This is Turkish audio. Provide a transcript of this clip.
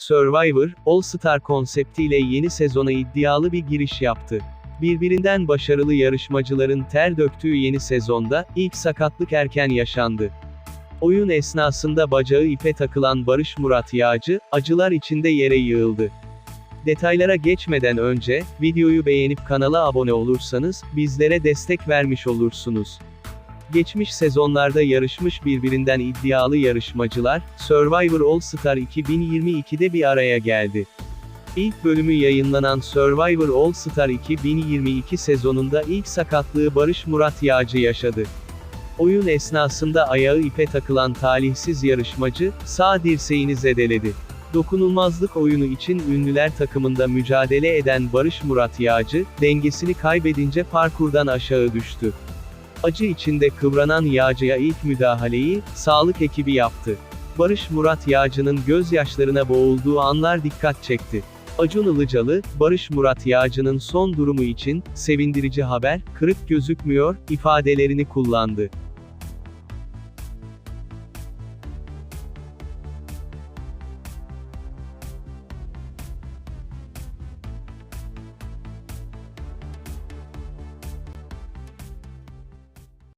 Survivor, All Star konseptiyle yeni sezona iddialı bir giriş yaptı. Birbirinden başarılı yarışmacıların ter döktüğü yeni sezonda, ilk sakatlık erken yaşandı. Oyun esnasında bacağı ipe takılan Barış Murat Yağcı, acılar içinde yere yığıldı. Detaylara geçmeden önce, videoyu beğenip kanala abone olursanız, bizlere destek vermiş olursunuz. Geçmiş sezonlarda yarışmış birbirinden iddialı yarışmacılar, Survivor All Star 2022'de bir araya geldi. İlk bölümü yayınlanan Survivor All Star 2022 sezonunda ilk sakatlığı Barış Murat Yağcı yaşadı. Oyun esnasında ayağı ipe takılan talihsiz yarışmacı, sağ dirseğini zedeledi. Dokunulmazlık oyunu için ünlüler takımında mücadele eden Barış Murat Yağcı, dengesini kaybedince parkurdan aşağı düştü. Acı içinde kıvranan Yağcı'ya ilk müdahaleyi, sağlık ekibi yaptı. Barış Murat Yağcı'nın gözyaşlarına boğulduğu anlar dikkat çekti. Acun Ilıcalı, Barış Murat Yağcı'nın son durumu için, sevindirici haber, kırık gözükmüyor, ifadelerini kullandı.